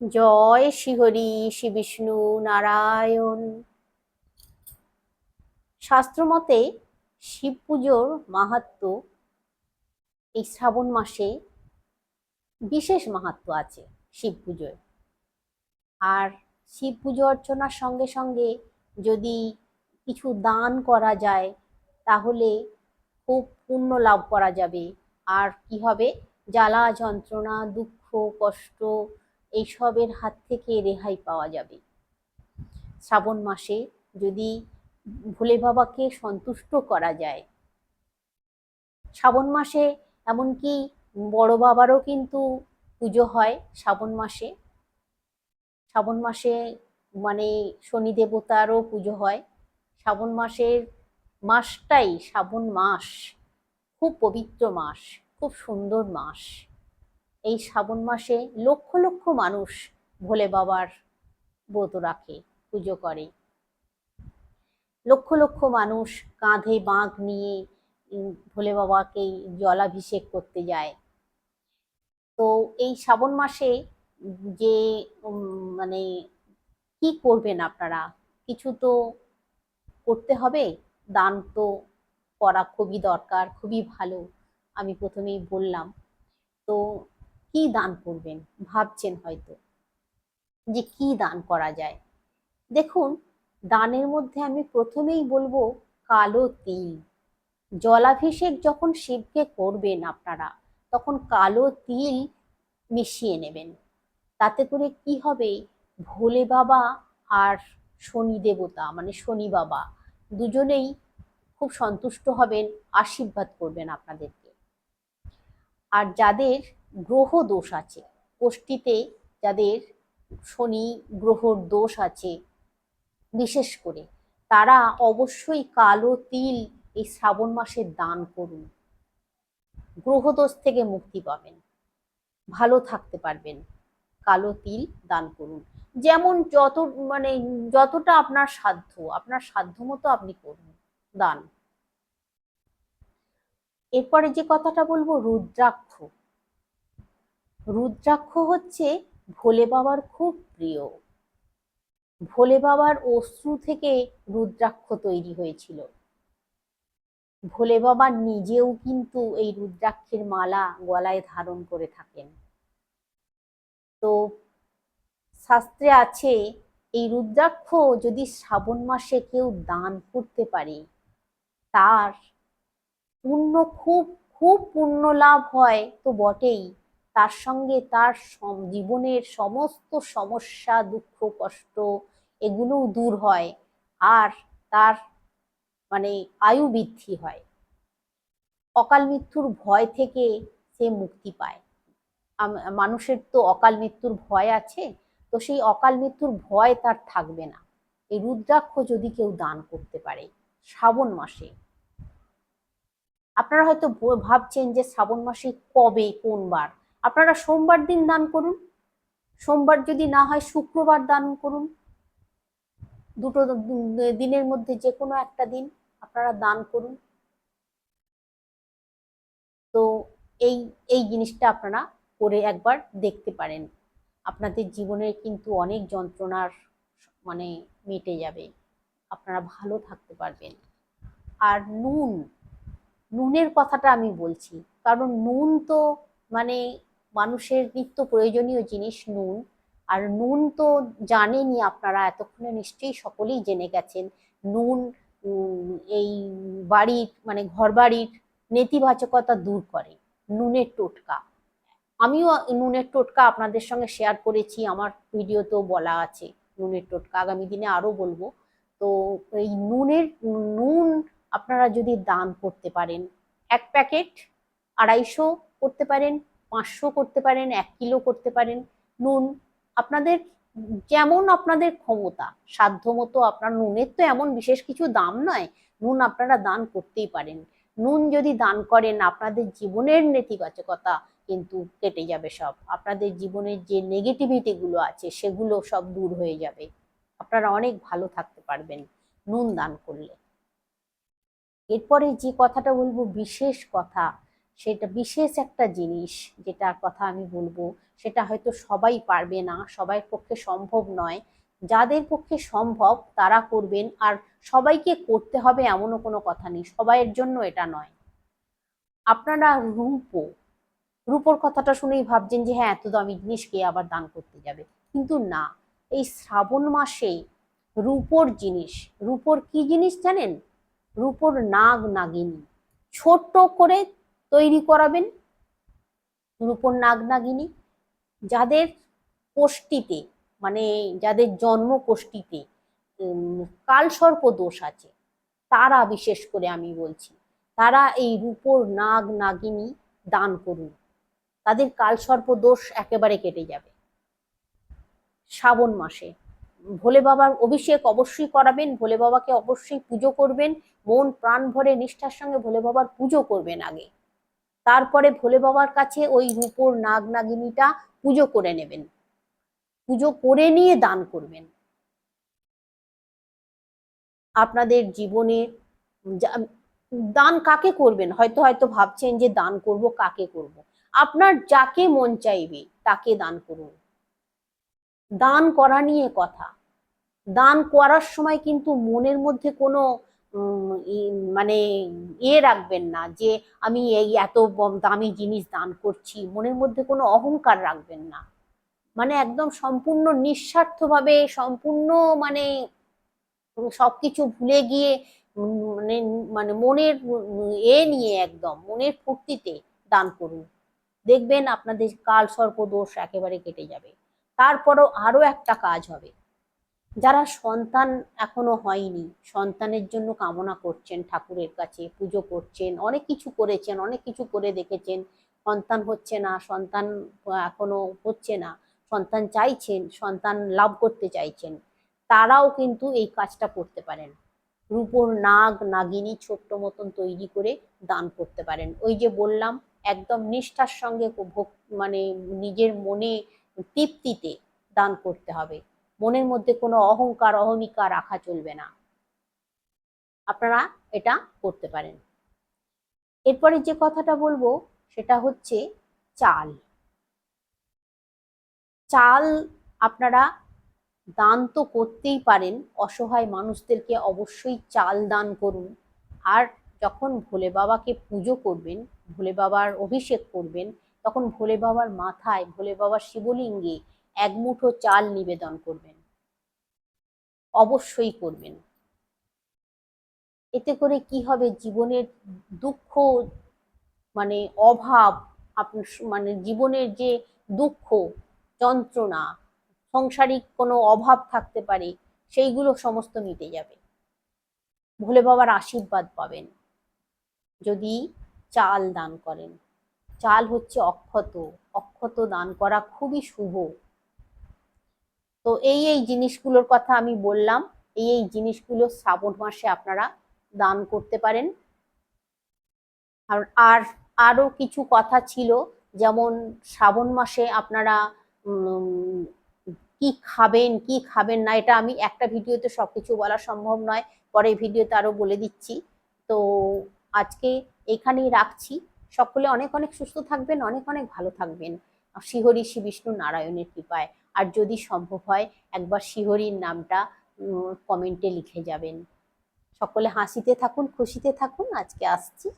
জয় শ্রীহরি শ্রী বিষ্ণু নারায়ণ। শাস্ত্রমতে শিব পুজোর মাহাত্ম এই শ্রাবণ মাসে বিশেষ মাহাত্ম আছে শিব পুজোয়। আর শিব পুজো অর্চনার সঙ্গে সঙ্গে যদি কিছু দান করা যায়, তাহলে খুব পুণ্য লাভ করা যাবে। আর কি হবে? জ্বালা যন্ত্রণা, দুঃখ, কষ্ট এইসবের হাত থেকে রেহাই পাওয়া যাবে। শ্রাবণ মাসে যদি ভোলে বাবাকে সন্তুষ্ট করা যায়। শ্রাবণ মাসে এমনকি বড় বাবারও কিন্তু পুজো হয় শ্রাবণ মাসে। শ্রাবণ মাসে মানে শনি দেবতারও পুজো হয়। শ্রাবণ মাসের মাসটাই শ্রাবণ মাস। খুব পবিত্র মাস, খুব সুন্দর মাস। এই শ্রাবণ মাসে লক্ষ লক্ষ মানুষ ভোলে বাবার ব্রত রাখে, পুজো করে। লক্ষ লক্ষ মানুষ কাঁধে বাঁক নিয়ে ভোলে বাবাকে জলাভিষেক করতে যায়। তো এই শ্রাবণ মাসে যে মানে কি করবেন আপনারা? কিছু তো করতে হবে, দান তো করা খুবই দরকার, খুবই ভালো, আমি প্রথমেই বললাম। তো কি দান করবেন? ভাবছেন হয়তো। যে কি দান করা যায়? দেখুন, দানের মধ্যে আমি প্রথমেই বলব কালো তিল। জলাভিষেক যখন শিবকে করবেন আপনারা, তখন কালো তিল মিশিয়ে নেবেন। তাতে করে কি হবে? ভোলে বাবা আর শনি দেবতা মানে শনি বাবা, দুজনেই খুব সন্তুষ্ট হবেন, আশীর্বাদ করবেন আপনাদেরকে। আর যাদের গ্রহ দোষ আছে। কোষ্ঠীতে যাদের শনি গ্রহর দোষ আছে, বিশেষ করে তারা অবশ্যই কালো তিল এই শ্রাবণ মাসে দান করুন। গ্রহদোষ থেকে মুক্তি পাবেন। ভালো থাকতে পারবেন। কালো তিল দান করুন। যেমন যত মানে যতটা আপনার সাধ্য আপনার সাধ্য মতো আপনি করুন দান। এরপরে যে কথাটা বলব, রুদ্রাক্ষ। রুদ্রাক্ষ হচ্ছে ভোলে বাবার খুব প্রিয়। ভোলে বাবার অশ্রু থেকে রুদ্রাক্ষ তৈরি হয়েছিল। ভোলে বাবা নিজেও কিন্তু এই রুদ্রাক্ষের মালা গলায় ধারণ করে থাকেন। তো শাস্ত্রে আছে, এই রুদ্রাক্ষ যদি শ্রাবণ মাসে কেউ দান করতে পারে, তার পুণ্য খুব খুব পুণ্য লাভ হয় তো বটেই। তার সঙ্গে তার জীবনের সমস্ত সমস্যা, দুঃখ, কষ্ট এগুলোও দূর হয় আর তার মানে আয়ু বৃদ্ধি হয়। অকাল মৃত্যুর ভয় থেকে সে মুক্তি পায়। মানুষের তো অকাল মৃত্যুর ভয় আছে, তো সেই অকাল মৃত্যুর ভয় তার থাকবে না। এই রুদ্রাক্ষ যদি কেউ দান করতে পারে শ্রাবণ মাসে। আপনারা হয়তো ভাবছেন যে শ্রাবণ মাসে কবে কোন বার আপনারা সোমবার দিন দান করুন। সোমবার যদি না হয় শুক্রবার দান করুন। দুটো দিনের মধ্যে যে কোনো একটা দিন আপনারা দান করুন। তো এই এই জিনিসটা আপনারা করে একবার দেখতে পারেন। আপনাদের জীবনের কিন্তু অনেক যন্ত্রণার মানে মিটে যাবে। আপনারা ভালো থাকতে পারবেন। আর নুন, নুনের কথাটা আমি বলছি। কারণ নুন তো মানে মানুষের নিত্য প্রয়োজনীয় জিনিস নুন। আর নুন তো জানেনই আপনারা, এতক্ষণে নিশ্চয়ই সকলেই জেনে গেছেন। নুন এই বাড়ির মানে ঘর বাড়ির নেতিবাচকতা দূর করে, নুনের টোটকা। আমিও নুনের টোটকা আপনাদের সঙ্গে শেয়ার করেছি, আমার ভিডিওতেও বলা আছে নুনের টোটকা, আগামী দিনে আরও বলব। তো এই নুনের, নুন আপনারা যদি দান করতে পারেন, এক প্যাকেট আড়াইশো করতে পারেন পাঁচশো করতে পারেন, এক কিলো করতে পারেন। নুন, আপনাদের যেমন আপনাদের ক্ষমতা সাধ্য মতো আপনার নুনের তো এমন বিশেষ কিছু দাম নয়, নুন আপনারা দান করতেই পারেন। নুন যদি দান করেন, আপনাদের জীবনের নেতিবাচকতা কিন্তু কেটে যাবে সব। আপনাদের জীবনের যে নেগেটিভিটি গুলো আছে, সেগুলো সব দূর হয়ে যাবে। আপনারা অনেক ভালো থাকতে পারবেন নুন দান করলে। এরপরে যে কথাটা বলব, বিশেষ কথা সেটা বিশেষ একটা জিনিস যেটার কথা আমি বলব, সেটা হয়তো সবাই পারবে না সবার পক্ষে সম্ভব নয়। যাদের পক্ষে সম্ভব তারা করবেন, আর সবাইকে করতে হবে এমনও কোনো কথা নেই, সবাইয়ের জন্য এটা নয়। আপনারা রূপো, রূপোর কথাটা শুনেই ভাবছেন যে হ্যাঁ এত দামি জিনিস কে আবার দান করতে যাবে? কিন্তু না, এই শ্রাবণ মাসে রূপোর জিনিস, রূপোর কি জিনিস জানেন? রূপোর নাগ নাগিনী, ছোট্ট করে তৈরি করাবেন। রূপোর নাগ নাগিনী যাদের কোষ্ঠীতে মানে যাদের জন্ম কোষ্ঠীতে কালসর্প দোষ আছে, তারা বিশেষ করে আমি বলছি, তারা এই রূপোর নাগ নাগিনী দান করুন। তাদের কালসর্প দোষ একেবারে কেটে যাবে। শ্রাবণ মাসে, ভোলে বাবার অভিষেক অবশ্যই করাবেন, ভোলে বাবাকে অবশ্যই পুজো করবেন, মন প্রাণ ভরে নিষ্ঠার সঙ্গে ভোলে বাবার পুজো করবেন আগে। তারপরে ভোলে বাবার কাছে ওই রূপোর নাগ নাগিনীটা পুজো করে নেবেন। পুজো করে নিয়ে দান করবেন। আপনাদের জীবনে দান কাকে করবেন? হয়তো হয়তো ভাবছেন যে দান করব, কাকে করব? আপনার যাকে মন চাইবে, তাকে দান করুন। দান করা নিয়ে কথা। দান করার সময় কিন্তু মনের মধ্যে কোনো মানে ইয়ে রাখবেন না যে আমি এই এত দামি জিনিস দান করছি। মনের মধ্যে কোনো অহংকার রাখবেন না। মানে একদম সম্পূর্ণ নিঃস্বার্থভাবে, সম্পূর্ণ মানে সবকিছু ভুলে গিয়ে মানে মানে মনের, এ নিয়ে একদম, মনের ফুর্তিতে দান করুন। দেখবেন আপনাদের কাল সর্প দোষ একেবারে কেটে যাবে। তারপরও আরও একটা কাজ হবে। যারা সন্তান এখনও হয়নি, সন্তানের জন্য কামনা করছেন, ঠাকুরের কাছে পুজো করছেন, অনেক কিছু করেছেন, অনেক কিছু করে দেখেছেন। সন্তান হচ্ছে না, সন্তান এখনও হচ্ছে না, সন্তান চাইছেন, সন্তান লাভ করতে চাইছেন। তারাও কিন্তু এই কাজটা করতে পারেন। রূপোর নাগ, নাগিনী ছোট্ট মতন তৈরি করে দান করতে পারেন। ওই যে বললাম, একদম নিষ্ঠার সঙ্গে মানে নিজের মনে তৃপ্তিতে দান করতে হবে। মনের মধ্যে কোনো অহংকার অহমিকা রাখা চলবে না। আপনারা এটা করতে পারেন। এরপরে যে কথাটা বলব, সেটা হচ্ছে চাল। চাল আপনারা দান তো করতেই পারেন, অসহায় মানুষদেরকে অবশ্যই চাল দান করুন। আর যখন ভোলে বাবাকে পুজো করবেন, ভোলে বাবার অভিষেক করবেন, তখন ভোলে বাবার মাথায়, ভোলে বাবার শিবলিঙ্গে এক মুঠো চাল নিবেদন করবেন। অবশ্যই করবেন। এতে করে কি হবে? জীবনের দুঃখ মানে অভাব আপনার মানে জীবনের যে দুঃখ, যন্ত্রণা, সংসারিক কোনো অভাব থাকতে পারে, সেইগুলো সমস্ত মিটে যাবে। ভোলে বাবার আশীর্বাদ পাবেন। যদি চাল দান করেন। চাল হচ্ছে অক্ষত। অক্ষত দান করা খুবই শুভ। তো এই এই জিনিসগুলোর কথা আমি বললাম। এই এই জিনিসগুলো শ্রাবণ মাসে আপনারা দান করতে পারেন। আর আর আরও কিছু কথা ছিল, যেমন শ্রাবণ মাসে আপনারা কি খাবেন কি খাবেন না, এটা আমি একটা ভিডিওতে সব কিছু বলা সম্ভব নয় পরে ভিডিওতে আরও বলে দিচ্ছি। তো আজকে এখানেই রাখছি। সকলে অনেক অনেক সুস্থ থাকবেন, অনেক অনেক ভালো থাকবেন। শ্রীহরি শ্রী বিষ্ণু নারায়ণের কৃপায়। আর যদি সম্ভব হয়, একবার শিহরির নামটা কমেন্টে লিখে যাবেন। সকলে হাসিতে থাকুন, খুশিতে থাকুন। আজকে আসছি।